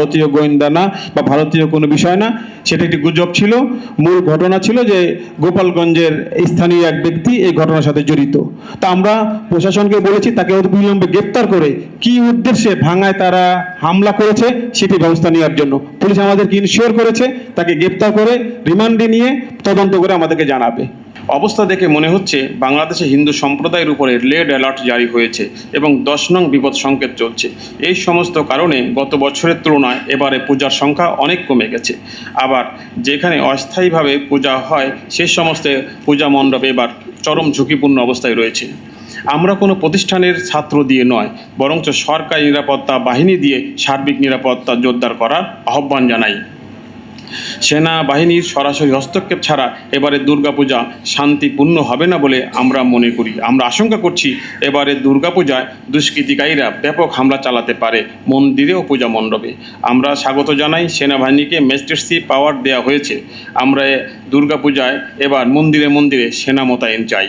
ভারতীয় গোয়েন্দা না বা ভারতীয় কোনো বিষয় না, সেটা একটি গুজব ছিল। মূল ঘটনা ছিল যে গোপালগঞ্জের স্থানীয় এক ব্যক্তি এই ঘটনার সাথে জড়িত। তা আমরা প্রশাসনকে বলেছি, তাকে অবিলম্বে গ্রেপ্তার করে কি উদ্দেশ্যে ভাঙায় তারা হামলা করেছে সেটি ব্যবস্থা নেওয়ার জন্য। পুলিশ আমাদেরকে ইনশিওর করেছে, তাকে গ্রেপ্তার করে রিমান্ডে নিয়ে তদন্ত করে আমাদেরকে জানাবে। অবস্থা দেখে মনে হচ্ছে বাংলাদেশে হিন্দু সম্প্রদায়ের উপরে লেড অ্যালার্ট জারি হয়েছে এবং দশ নং বিপদ সংকেত চলছে। এই সমস্ত কারণে গত বছরের তুলনায় এবারে পূজার সংখ্যা অনেক কমে গেছে। আবার যেখানে অস্থায়ীভাবে পূজা হয়, সে সমস্ত পূজা মণ্ডপ এবার চরম ঝুঁকিপূর্ণ অবস্থায় রয়েছে। আমরা কোনো প্রতিষ্ঠানের ছাত্র দিয়ে নয়, বরঞ্চ সরকারি নিরাপত্তা বাহিনী দিয়ে সার্বিক নিরাপত্তা জোরদার করার আহ্বান জানাই। সেনাবাহিনীর সরাসরি হস্তক্ষেপ ছাড়া এবারে দুর্গাপূজা শান্তিপূর্ণ হবে না বলে আমরা মনে করি। আমরা আশঙ্কা করছি এবারে দুর্গাপূজায় দুষ্কৃতিকারীরা ব্যাপক হামলা চালাতে পারে মন্দিরে ও পূজা মণ্ডপে। আমরা স্বাগত জানাই সেনাবাহিনীকে ম্যাজিস্ট্রেসি পাওয়ার দেওয়া হয়েছে। আমরা দুর্গাপূজায় এবার মন্দিরে মন্দিরে সেনা মোতায়েন চাই।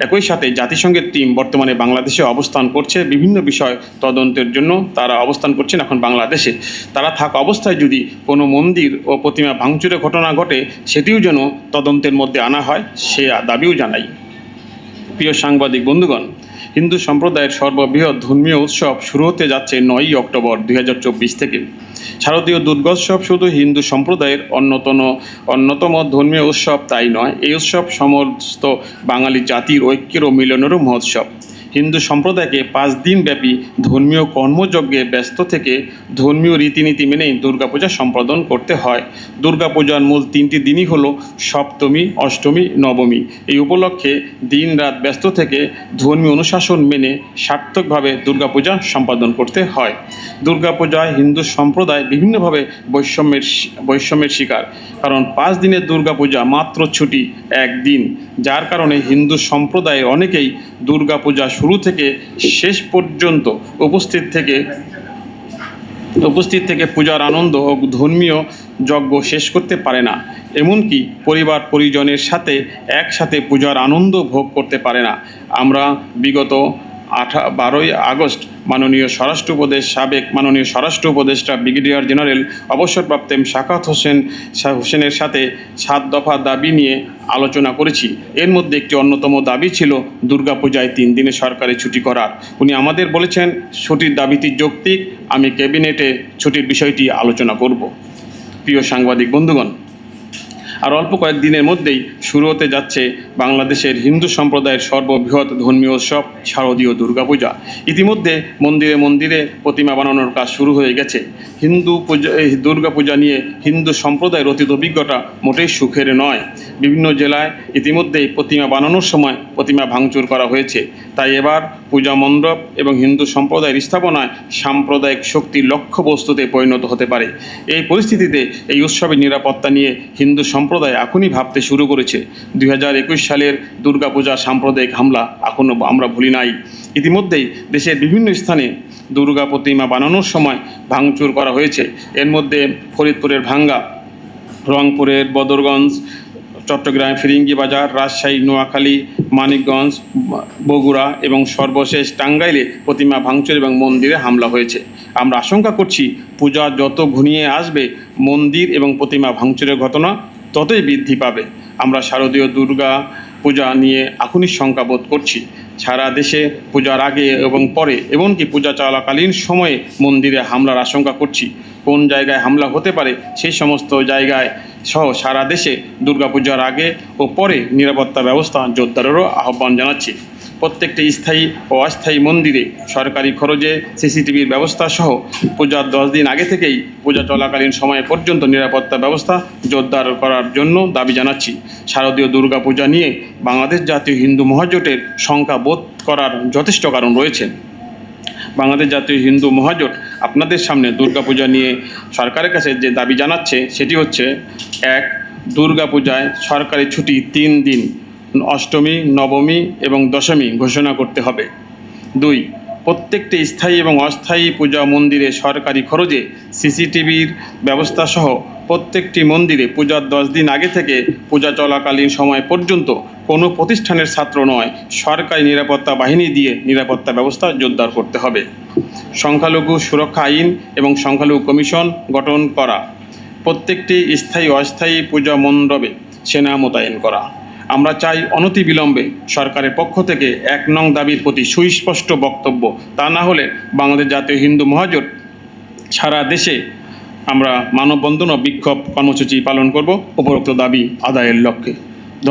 একই সাথে জাতিসংঘের টিম বর্তমানে বাংলাদেশে অবস্থান করছে, বিভিন্ন বিষয় তদন্তের জন্য তারা অবস্থান করছেন এখন বাংলাদেশে। তারা থাক অবস্থায় যদি কোনো মন্দির ও প্রতিমা ভাঙচুরের ঘটনা ঘটে, সেটিও যেন তদন্তের মধ্যে আনা হয়, সে দাবিও জানাই। প্রিয় সাংবাদিক বন্ধুগণ হিন্দু সম্প্রদায়ের সর্ববৃহৎ ধর্মীয় উৎসব শুরু হতে যাচ্ছে নয়ই অক্টোবর দুই হাজার চব্বিশ থেকে। শারদীয় দুর্গোৎসব শুধু হিন্দু সম্প্রদায়ের অন্যতম অন্যতম ধর্মীয় উৎসব তাই নয়, এই উৎসব সমস্ত বাঙালি জাতির ঐক্যের ও মিলনেরও মহোৎসব। হিন্দু সম্প্রদায়কে পাঁচ দিন ব্যাপী ধর্মীয় কর্মযজ্ঞে ব্যস্ত থেকে ধর্মীয় রীতিনীতি মেনেই দুর্গাপূজা সম্পাদন করতে হয়। দুর্গাপূজার মূল তিনটি দিনই হল সপ্তমী, অষ্টমী, নবমী। এই উপলক্ষে দিন রাত ব্যস্ত থেকে ধর্মীয় অনুশাসন মেনে সার্থকভাবে দুর্গাপূজা সম্পাদন করতে হয়। দুর্গাপূজায় হিন্দু সম্প্রদায় বিভিন্নভাবে বৈষম্যের বৈষম্যের শিকার। কারণ পাঁচ দিনের দুর্গাপূজা মাত্র ছুটি একদিন যার কারণে হিন্দু সম্প্রদায়ের অনেকেই দুর্গাপূজা শুরু থেকে শেষ পর্যন্ত উপস্থিত থেকে উপস্থিত থেকে পূজার আনন্দ ও ধর্মীয় যজ্ঞ শেষ করতে পারে না। এমনকি পরিবার পরিজনের সাথে একসাথে পূজার আনন্দ ভোগ করতে পারে না। আমরা বিগত আঠা, বারোই আগস্ট মাননীয় স্বরাষ্ট্র উপদেশ, সাবেক মাননীয় স্বরাষ্ট্র উপদেষ্টা ব্রিগেডিয়ার জেনারেল অবসরপ্রাপ্ত এম শাকাত হোসেন হোসেনের সাথে সাত দফা দাবি নিয়ে আলোচনা করেছি। এর মধ্যে একটি অন্যতম দাবি ছিল দুর্গাপূজায় তিন দিনে সরকারি ছুটি করার উনি আমাদের বলেছেন, ছুটির দাবিটি যৌক্তিক, আমি ক্যাবিনেটে ছুটির বিষয়টি আলোচনা করব। প্রিয় সাংবাদিক বন্ধুগণ আর অল্প কয়েকদিনের মধ্যেই শুরু হতে যাচ্ছে বাংলাদেশের হিন্দু সম্প্রদায়ের সর্ববৃহৎ ধর্মীয় উৎসব শারদীয় দুর্গাপূজা। ইতিমধ্যে মন্দিরে মন্দিরে প্রতিমা বানানোর কাজ শুরু হয়ে গেছে। হিন্দু পূজা দুর্গাপূজা নিয়ে হিন্দু সম্প্রদায়ের অতীত অভিজ্ঞতা মোটেই সুখের নয়। বিভিন্ন জেলায় ইতিমধ্যেই প্রতিমা বানানোর সময় প্রতিমা ভাঙচুর করা হয়েছে। তাই এবার পূজা মণ্ডপ এবং হিন্দু সম্প্রদায়ের স্থাপনায় সাম্প্রদায়িক শক্তির লক্ষ্যবস্তুতে পরিণত হতে পারে। এই পরিস্থিতিতে এই উৎসবের নিরাপত্তা নিয়ে হিন্দু সম্প্রদায় এখনই ভাবতে শুরু করেছে। দুই হাজার একুশ সালের দুর্গাপূজার সাম্প্রদায়িক হামলা এখনও আমরা ভুলি নাই। ইতিমধ্যেই দেশের বিভিন্ন স্থানে দুর্গা প্রতিমা বানানোর সময় ভাঙচুর করা হয়েছে। এর মধ্যে ফরিদপুরের ভাঙ্গা, রংপুরের বদরগঞ্জ চট্টগ্রাম ফিরিঙ্গি বাজার, রাজশাহী, নোয়াখালী, মানিকগঞ্জ, বগুড়া এবং সর্বশেষ টাঙ্গাইলে প্রতিমা ভাঙচুর এবং মন্দিরে হামলা হয়েছে। আমরা আশঙ্কা করছি পূজা যত ঘনিয়ে আসবে, মন্দির এবং প্রতিমা ভাঙচুরের ঘটনা ততই বৃদ্ধি পাবে। আমরা শারদীয় দুর্গা পূজা নিয়ে এখনই শঙ্কা বোধ করছি। সারা দেশে পূজার আগে এবং পরে, এমনকি পূজা চলাকালীন সময়ে মন্দিরে হামলার আশঙ্কা করছি। কোন জায়গায় হামলা হতে পারে সেই সমস্ত জায়গায় সহ সারা দেশে দুর্গাপূজার আগে ও পরে নিরাপত্তা ব্যবস্থা জোরদারেরও আহ্বান জানাচ্ছি। প্রত্যেকটি স্থায়ী ও অস্থায়ী মন্দিরে সরকারি খরচে সিসিটিভির ব্যবস্থা সহ পূজার দশ দিন আগে থেকেই পূজা চলাকালীন সময় পর্যন্ত নিরাপত্তা ব্যবস্থা জোরদার করার জন্য দাবি জানাচ্ছি। শারদীয় দুর্গাপূজা নিয়ে বাংলাদেশ জাতীয় হিন্দু মহাজোটের সংখ্যা বোধ করার যথেষ্ট কারণ রয়েছে। বাংলাদেশ জাতীয় হিন্দু মহাজোট আপনাদের সামনে দুর্গাপূজা নিয়ে সরকারের কাছে যে দাবি জানাচ্ছে, সেটি হচ্ছে, এক, দুর্গাপূজায় সরকারি ছুটি তিন দিন। অষ্টমী, নবমী এবং দশমী ঘোষণা করতে হবে। দুই, প্রত্যেকটি স্থায়ী এবং অস্থায়ী পূজা মন্দিরে সরকারি খরচে সিসিটিভির ব্যবস্থা সহ প্রত্যেকটি মন্দিরে পূজার দশ দিন আগে থেকে পূজা চলাকালীন সময় পর্যন্ত কোনো প্রতিষ্ঠানের ছাত্র নয়, সরকারি নিরাপত্তা বাহিনী দিয়ে নিরাপত্তা ব্যবস্থা জোরদার করতে হবে। সংখ্যালঘু সুরক্ষা আইন এবং সংখ্যালঘু কমিশন গঠন করা। প্রত্যেকটি স্থায়ী অস্থায়ী পূজা মণ্ডপে সেনা মোতায়েন করা। আমরা চাই অনতিবিলম্বে সরকারের পক্ষ থেকে এক নং দাবির প্রতি সুস্পষ্ট বক্তব্য। তা না হলে বাংলাদেশ জাতীয় হিন্দু মহাজোট সারা দেশে আমরা মানববন্ধন ও বিক্ষোভ কর্মসূচি পালন করব। উপরোক্ত দাবি আদায়ের লক্ষ্যে।